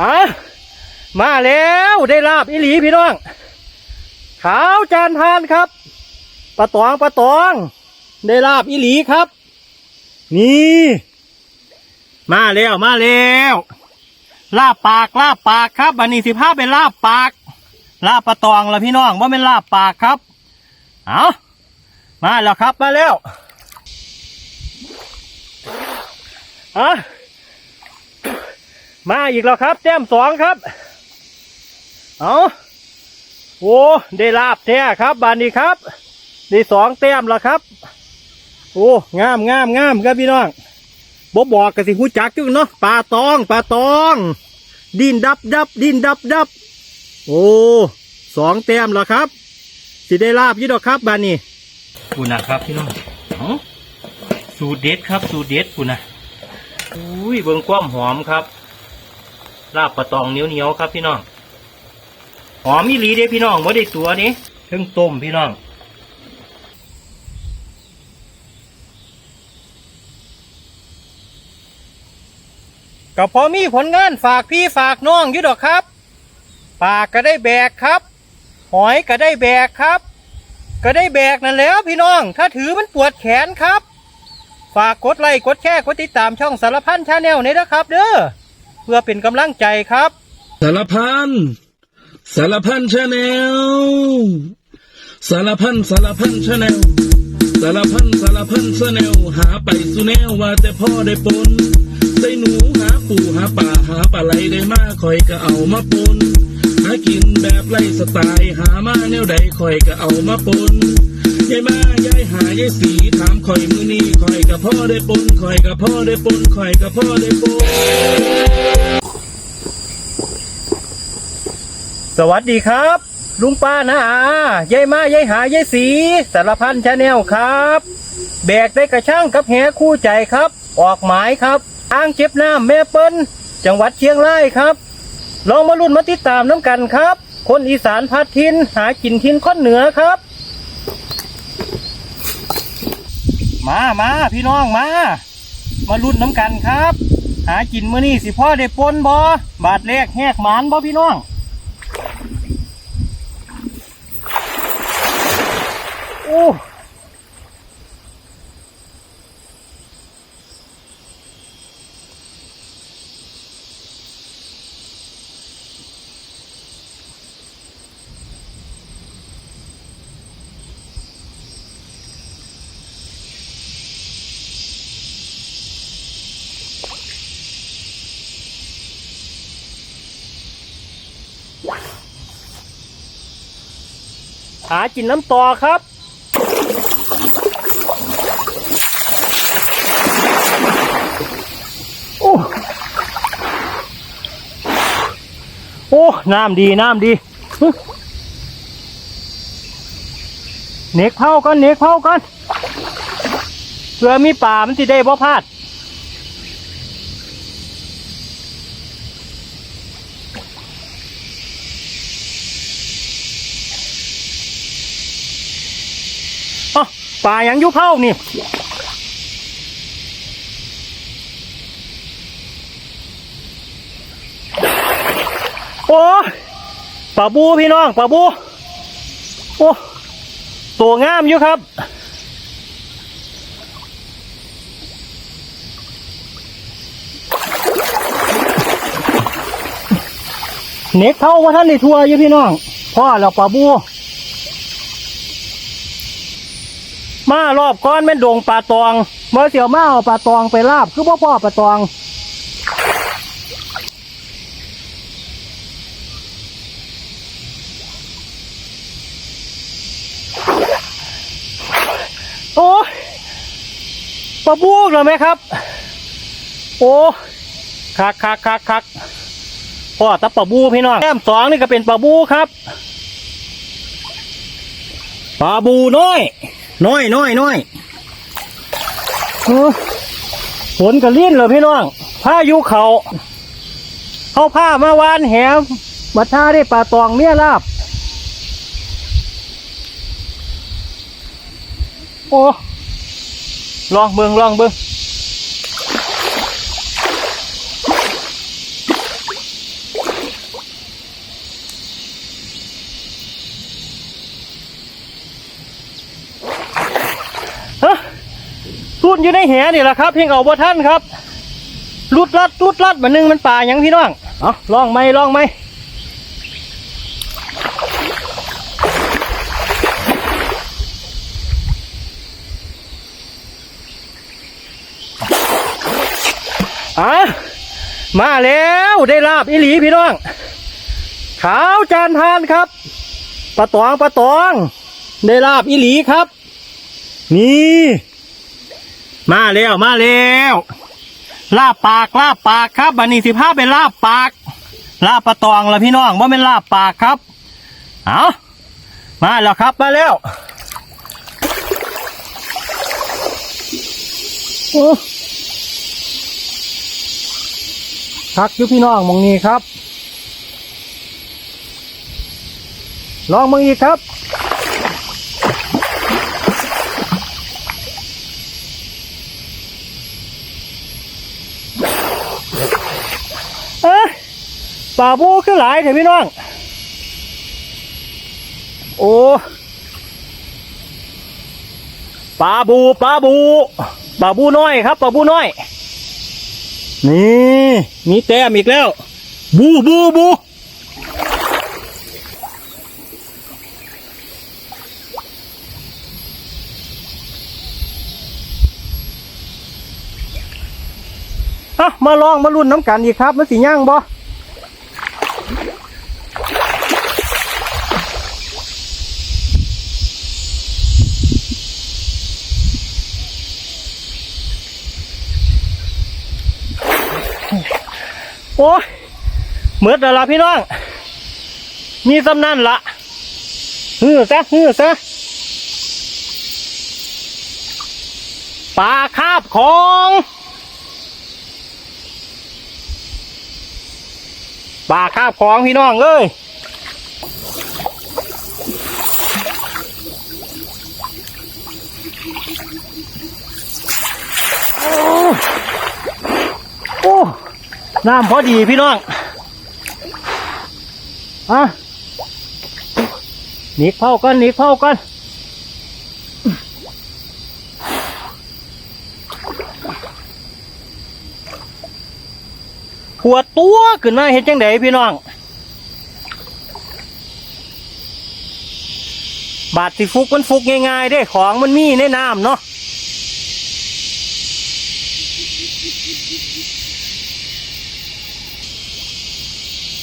อะมาแล้วได้ลาบอีหลีพี่น้อง ขาวจานทานครับปลาตองปลาตอง ได้ลาบอีหลีครับ นี่ มาแล้วมาแล้วลาบปากลาบปากครับอันนี้สิภาพเป็นลาบปาก ลาบปลาตองละพี่น้องว่าเป็นลาบปากครับ เอามาแล้วครับมาแล้วอะ มาอีกแล้วครับแต้มสองครับ เอาโอ้ได้ลาบแท้ครับบานนี้ครับได้สองแต้มแล้วครับ โอ้งามงามงามครับพี่น้องบบอกกันสิหูจักจุเนาะปลาตองปลาตอง ดินดับดับดินดับดับโอ้สองแต้มแล้วครับ สิได้ลาบยี่ดอกครับบานนี้คุณนะครับพี่น้องเอาสูตรเด็ดครับ สูตรเด็ดคุณนะอุ้ยเบิ่งความหอมครับ ลาบปลาตองเหนียวเหนียวๆครับพี่น้องหอมอีหลีเด้พี่น้องว่าได้ตัวนี้เพิ่งต้มพี่น้องก็พอมีผลงานฝากพี่ฝากน้องอยู่ดอกครับปากก็ได้แบกครับ หอยก็ได้แบกครับ ก็ได้แบกนั่นแล้วพี่น้อง ถ้าถือมันปวดแขนครับ ฝากกดไลค์กดแชร์กดติดตามช่องสารพันชาแนลนี้นะครับ เด้อ พื่อเป็นกำลังใจครับ สารพันสารพันชาแนลสารพันสารพันชาแนลสารพันสารพันชาแนลหาไปสุแนวว่าแต่พ่อได้ปนใส่หนูหาปูหาป่าหาปลาไหลได้มาคอยก็เอามาปนหากินแบบไล่สไตล์หามาแนวใดคอยก็เอามาปนยายมายายหายายสีถามคอยมือนี้คอยกับพ่อได้ปนคอยกับพ่อได้ปนคอยกับพ่อได้ปน สวัสดีครับ ลุงป้านะอายายมายายหายายสีสารพันชาแนลครับ แบกได้กระช่างกับแหคู่ใจครับ ออกหมายครับอ่างเก็บหน้ำแม่เปิ้ลจังหวัดเชียงรายครับ ลองมาลุ้นมาติดตามน้ำกันครับ คนอีสานพัดทินหากินทินค้นเหนือครับ มามาพี่น้องมา มาลุ้นน้ำกันครับ หากินมื้อนี้สิพ่อได้ปนบ่บาทแรกแหกหมานบ่พี่น้อง อ้หากินน้ำต่อครับ โอ้ โอ้ น้ำดีน้ำดีเน็กเผากันเน็กเผากันเพื่อมีป่ามันสิได้บ่พลาดอ๋อป่ายังยุเผานี่ โอ้ปลาบูพี่น้องปลาบูโอ้ตัวงามอยู่ครับ เน็กเท่าว่าท่านได้ทัวร์อยู่พี่น้องพ่อเราปลาบูมารอบก้อนแม่นดงปลาตองเมื่อเสียวมาเอาปลาตองไปลาบ คือพ่อพ่อปลาตอง ลาบูกเหรอไหมครับ โอ้คักคักคักคักพ่อตับปลาบูพี่น้องแก้มสองนี่ก็เป็นปลาบูครับปลาบูน้อย น้อยน้อยน้อยโอ้ฝนกระลิ้นเหรอพี่น้องพายุเขาเขาผ้ามาวานแหมมาท่าได้ปลาตองเมียลาบ โอ้ ลองเบิ้งลองเบิ้งฮะรุดอยู่ในแหนี่แหละครับเพียงเอาบ่ท่านครับรุดลัดรุดลัดมานึงมันป่ายังพี่น้อง เอาลองไหมลองไหม มาแล้วได้ลาบอีหลีพี่น้อง ขาวจานทานครับปลาตองปลาตอง ได้ลาบอีหลีครับ นี่ มาแล้วมาแล้วลาบปากลาบปากครับบันนี้สิพาเป็นลาบปาก ลาบปลาตองละพี่น้องว่าเป็นลาบปากครับ เอามาแล้วครับมาแล้วโอ้ พักอยู่พี่น้องมองนี้ครับ ลองมึงอีกครับ เอ้ยป่าบูคือหลายเถอะพี่น้อง โอ้ปลาบูปลาบูปลาบูน้อยครับปลาบูน้อย นี่มีแต้มอีกแล้ว บูบูบูอะมาลองมาลุ้นน้ำกันอีกครับมันสิย่างบ่ โอ้ยเหมือดแต่ละพี่น้อง มีสำนั่นละฮือซะฮือซะปลาคาบของปลาคาบของพี่น้องเอ้ยโอ้โอ้ น้ำพอดีพี่น้องอะหนีบเผากันหนีบเผากันปวตัวขึ้นมาเห็นจังไดพี่น้อง บาดสิฟุกมันฟุกง่ายๆได้ของมันมีในน้ำเนาะ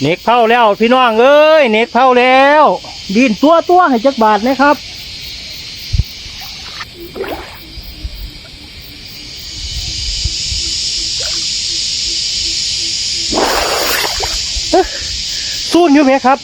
เน็กเผาแล้ว พี่น้องเอ้ยเน็กเผาแล้ว ดินตัวตัวให้จักบาทนะครับสู้อยู่ไหมครับ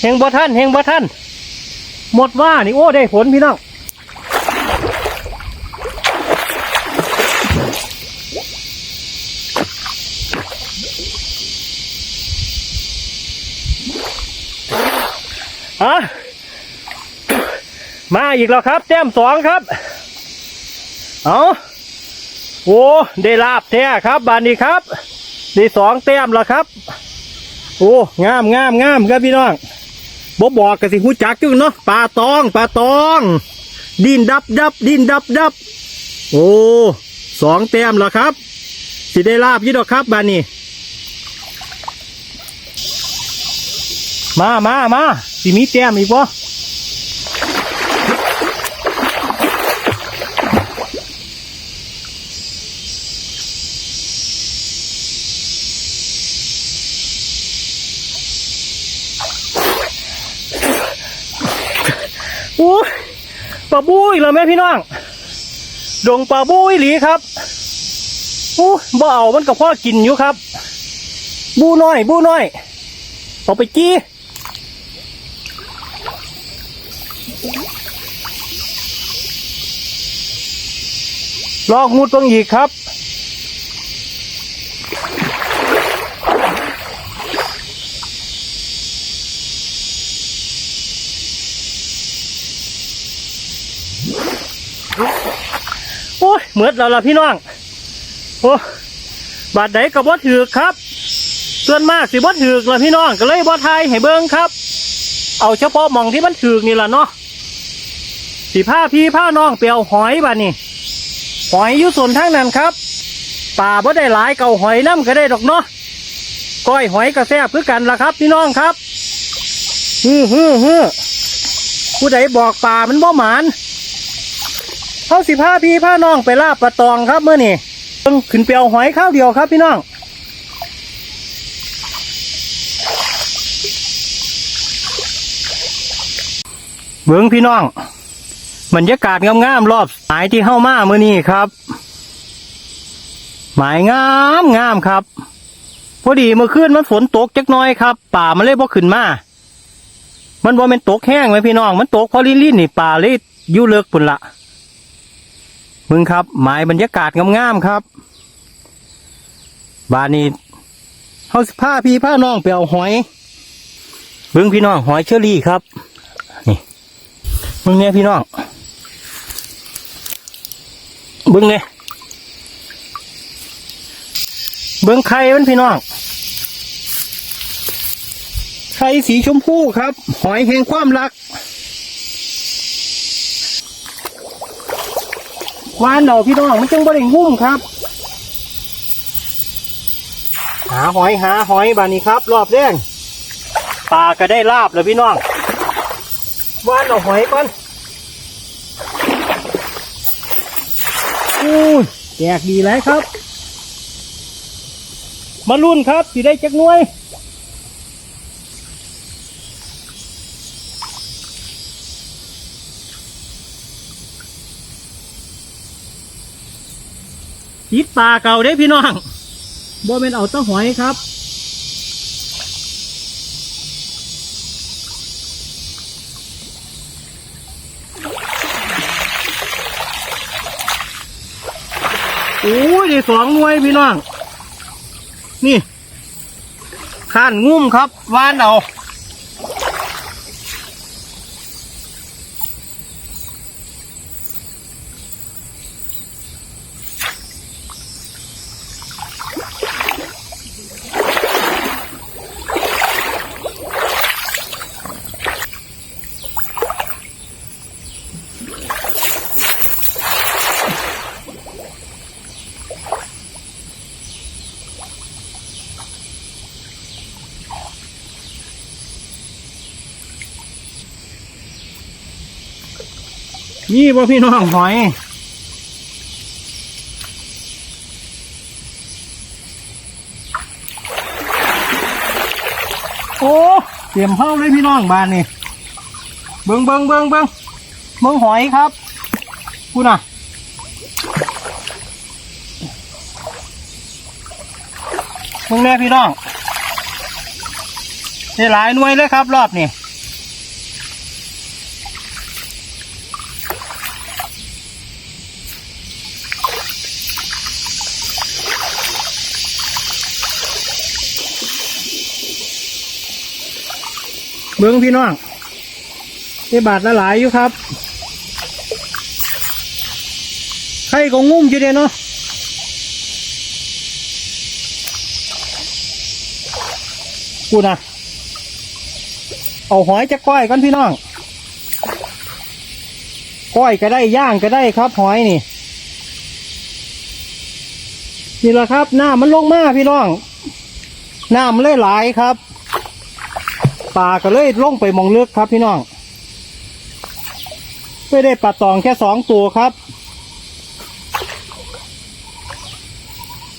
เฮงบ่ท่านเฮงบ่ท่าน หมดว่านี่โอ้ได้ผลพี่น้อง อะมาอีกแล้วครับ แต้มสองครับ เอาโอ้ได้ลาบแท้ครับบานนี้ครับได้สองแต้มแล้วครับ โอ้งามงามงามครับพี่น้องบอบอกกันสิหูจักอยู่เนาะปลาตองปลาตอง ดินดับดับดินดับดับโอ้สองแต้มแล้วครับ สิได้ลาบยี่ดอกครับบานนี้ มามามา สิมีแต้มอีกปะโอ้ยปลาบูอีกแล้วแม่พี่น้อง ดงปลาบูอีหลีครับโอ้บ่เอามันกับพ่อกินอยู่ครับ บูน้อย บูน้อย เอาไปกี้ ลอกงูตรงอีกครับ โอ้ยเหมือนเราละพี่น้อง โอ้บาดไหนกับบ่ถือครับส่วนมากสิบ่ถือกละพี่น้องก็เลยบ่ทายให้เบิ่งครับ เอาเฉพาะมองที่มันถือนี่ล่ะเนาะสิผ้าพี่ผ้าน้องเปียวหอยบานี่ หอยอยุส่วนทางนั้นครับป่าบ่ได้หลายเก่าหอยน้ำก็ได้ดอกเนาะก้อยหอยกระแซบคือกันล่ะครับ พี่น้องครับฮือฮือฮือผู้ใดบอกป่ามันบ่หมานเขาสิพาพี่พาน้องไปลาบปลาตองครับเมื่อนี่เพิ่งขึ้นไปเอาหอยข้าวเดียวครับพี่น้องเบิ้งพี่น้อง บรรยากาศงามๆรอบหมายที่เข้ามาเมื่อนี้ครับ หมายงามงามครับ พอดีเมื่อคืนมันฝนตกจักน้อยครับ ป่ามันเลยบ่ขึ้นมา มันบ่เป็นตกแห้งไหมพี่น้อง มันตกพอลิ่นๆนี่ป่าเลยอยู่เลิกปุ่นละมึงครับ หมายบรรยากาศงามๆครับบานนี้เฮาสิพาพี่พาน้องไปเอาหอยเบิ้งพี่น้องหอยเชอรี่ครับ นี่มึงเนี่ยพี่น้อง เบิ้งเนี่ยเบิ้งไข่มันพี่น้องไข่สีชมพูครับ หอยแห่งความรักวานเราพี่น้องมันจังบริงุ่มครับ หาหอยหาหอยบานี้ครับ รอบแรกปลาก็ได้ลาบแล้วพี่น้องว่านเอาหอยก่อนอู้ย แจกดีแล้วครับ มารุ่นครับสิได้จักน้วยติดปลาเก่าได้พี่น้องบ่เป็นเอาต้หอยครับ ได้สองหน่วยพี่น้อง นี่ข้านงุ่มครับวานเอา นี่บ่พี่น้องหอยโอ้เตรียมเข้าเลยพี่น้องบ้านนี่เบิงเบิงเบิงเบิงเบิงหอยครับกูน่ะเบิงแน่พี่น้องได้หลายหน่วยเลยครับ รอบนี้ เบิ้งพี่น้องได้บาทละหลายอยู่ครับไข่ก็งุ่มอยู่เดียเนาะกูนะเอาหอยจะก้อยกันพี่น้อง ก้อยก็ได้ย่างก็ได้ครับหอยนี่ นี่แหละครับน้ำมันลงมากพี่น้องน้ำมันเลยหลายครับ ปลาก็เลยลงไปมองลือกครับพี่น้องไม่ได้ปลาตองแค่สองตัวครับ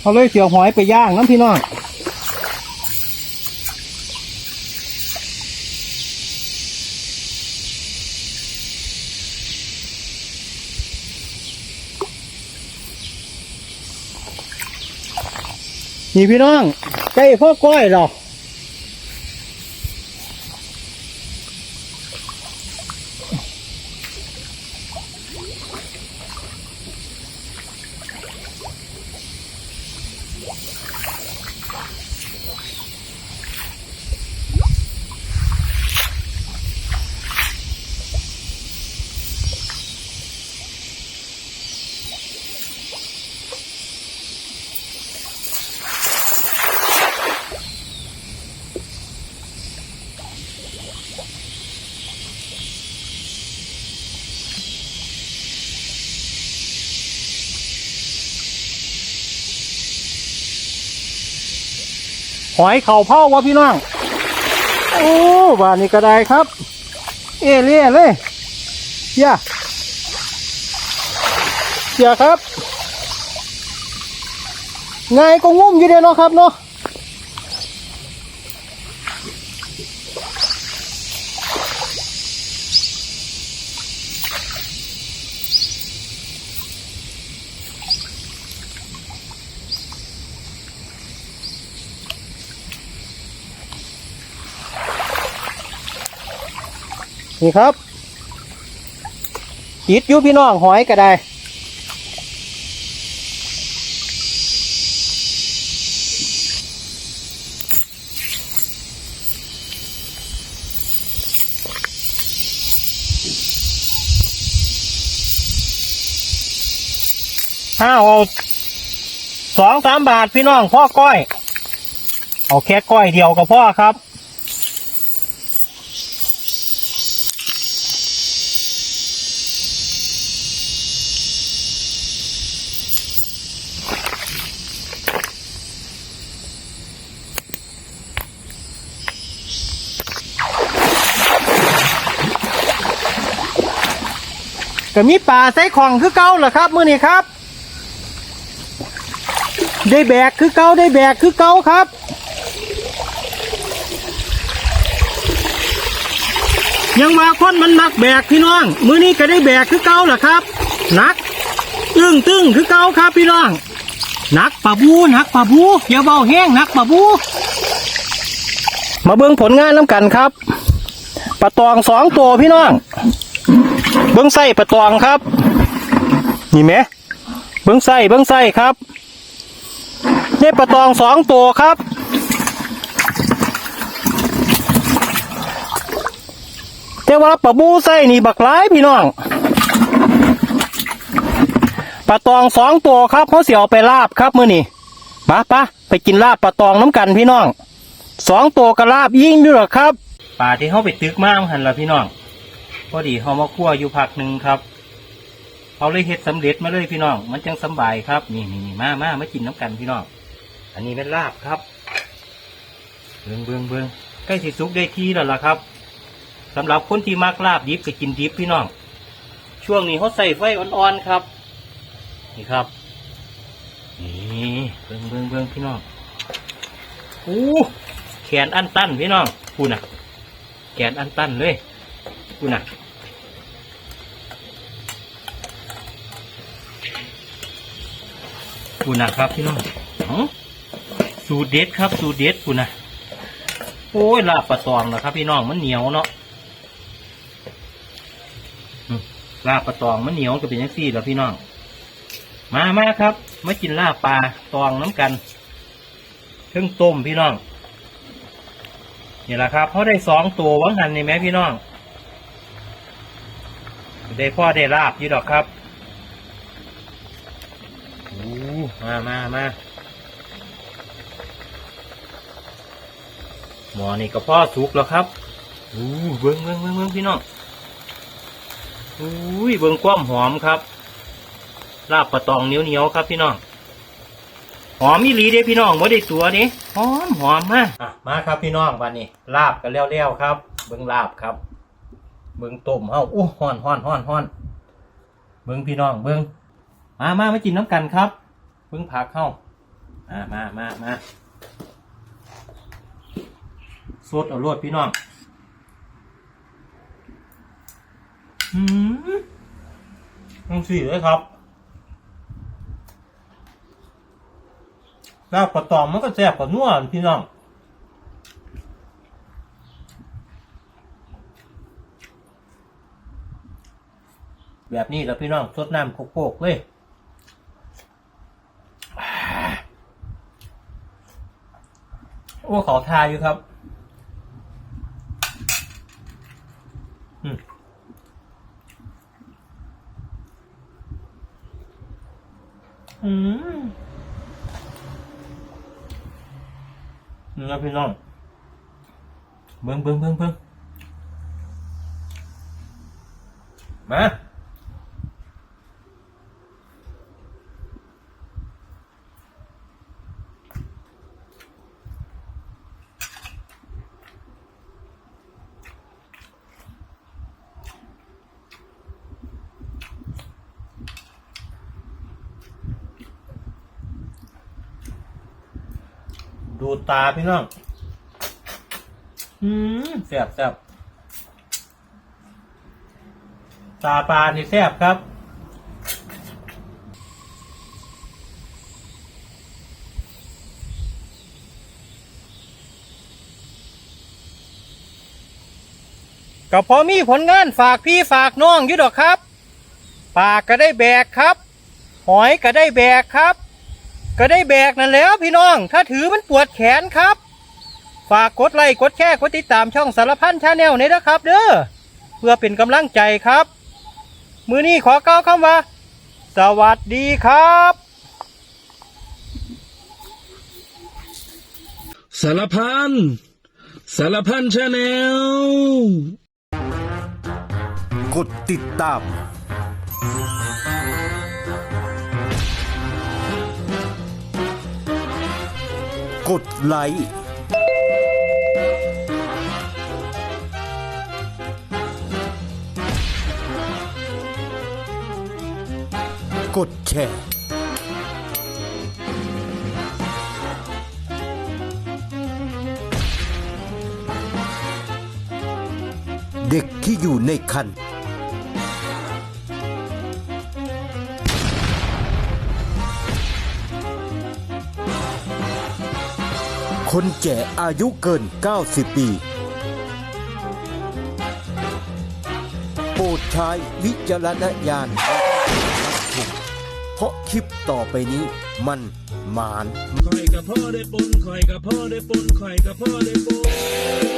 เขาเลยเสียวหอยไปย่างน้ำพี่น้องนี่พี่น้องใกล้พ่อก้อยหรอ หอยเข่าเผาวะพี่น้อง โอ้บานนี้ก็ได้ครับ เอเล่เลยเสียเสียครับไงก็งุ่มอยู่เดียวเนาะครับเนาะ นี่ครับติดอยู่พี่น้องหอยก็ได้ห้าเอาสองสามบาทพี่น้องพ่อก้อย เอาแค่ก้อยเดียวกับพ่อครับ ก็มีป่าใส่ของคือเก่าเหรอครับมื้อนี้ครับ ได้แบกคือเก่าได้แบกคือเก่าครับยังมาคนมันมักแบกพี่น้อง มื้อนี้ก็ได้แบกคือเก่าเหรอครับหนัก ตึ้งตึ้งคือเก่าครับพี่น้องหนักปะบูหนักปะบูอย่าเบาแห้งหนักปะบู มาเบิ่งผลงานน้ำกันครับปลาตองสองตัวพี่น้อง เบิ้งไส้ปลาตองครับ นี่ไหมเบิ้งไส้เบิ้งไส้ครับนี่ปลาตองสองตัวครับ แต่ว่าปลาบูไส้นี่บักหลายพี่น้องปลาตองสองตัวครับเขาเสียวไปลาบครับมื่อนี่มาปะไปกินลาบปลาตองน้ำกันพี่น้องสองตัวกระลาบยิ่งอยู่หรอครับปลาที่เขาไปตึกมากหันละพี่น้อง พอดีเขามาคั่วอยู่พักหนึ่งครับเขาเลยเฮ็ดสำเร็จมาเลยพี่น้อง มันจังสบายครับ นี่นี่นี่มามามากินน้ำกันพี่น้อง อันนี้เป็นลาบครับ เบืองเบืองเบืองใกล้สิสุกได้ที่แล้วล่ะครับสำหรับคนที่มักลาบดิบก็กินดิบพี่น้อง ช่วงนี้เขาใส่ไฟอ่อนๆครับ นี่ครับ นี่เบืองเบืองเบืองพี่น้องอู้แขนอันตันพี่น้องพูน่ะ แขนอันตันเลย กูน่ะกูนะครับพี่น้องสูตรเด็ดครับ สูตรเด็ดกูนะโอ้ยลาบปลาตองนะครับ พี่น้องมันเหนียวเนาะลาบปลาตองมันเหนียวก็เป็นยังซี่แล้วพี่น้องมามาครับมากินลาบปลาตองน้ำกันเครื่องต้มพี่น้องนี่แหละครับเขาได้สองตัววังหันนี่ไหมพี่น้อง ได้พ่อได้ลาบอยู่ดอกครับโอ้มามามาหมอนี่ก็พ่อสุกแล้วครับโอ้เบิ้งเบิ้งเบิ้งเบิ้งพี่น้องโอ้ยเบิ้งความหอมครับ ลาบปลาตองเหนียวเหนียวครับ พี่น้องหอมมีหลีเด้พี่น้องบ่ได้ตัวนี้หอมหอมมาอะมาครับพี่น้องวันนี้ลาบกันเลี้ยวๆครับ เบิ้งลาบครับ เบิ้งต้มเฮาอู้ฮ้อนฮ้อนฮ้อนฮ้อนเบิ้งพี่น้องเบิ้งมามามากินน้ำกันครับเบิ้งผักเฮามามามามาสดเอารวดพี่น้องอืมต้องสี่เลยครับลาบกระตอมมันก็แซ่บกว่านัวพี่น้อง แบบนี้แล้วพี่น้องสดน้ำโคกๆเลยโอ้ขอทาอยู่ครับอืมอืมนี่นะพี่น้องเบิ้งเบิ้งเบิ้งเบิ้งมา ดูดตาพี่น้อง อืมแซ่บแซ่บตาปลานี่แซ่บครับก็พอมีผลงานฝากพี่ฝากน้องอยู่ดอกครับ ปากก็ได้แบกครับ หอยก็ได้แบกครับ ก็ได้แบกนั่นแหล้วพี่น้อง ถ้าถือมันปวดแขนครับ ฝากกดไลค์กดแชร์กดติดตามช่องสารพันชาแนลนี้นะครับ เด้อเพื่อเป็นกำลังใจครับ มือนี้ขอกล่าวคำว่า สวัสดีครับ สารพันสารพันชาแนล กดติดตาม กดไลค์กดแชร์ เด็กที่อยู่ในคัน คนแก่อายุเกิน 90 ปี โปรดใช้วิจารณญาณเพราะคลิปต่อไปนี้มันหมานคอยกับพ่อได้ปนคอยกับพ่อได้ปนคอยกับพ่อได้ปน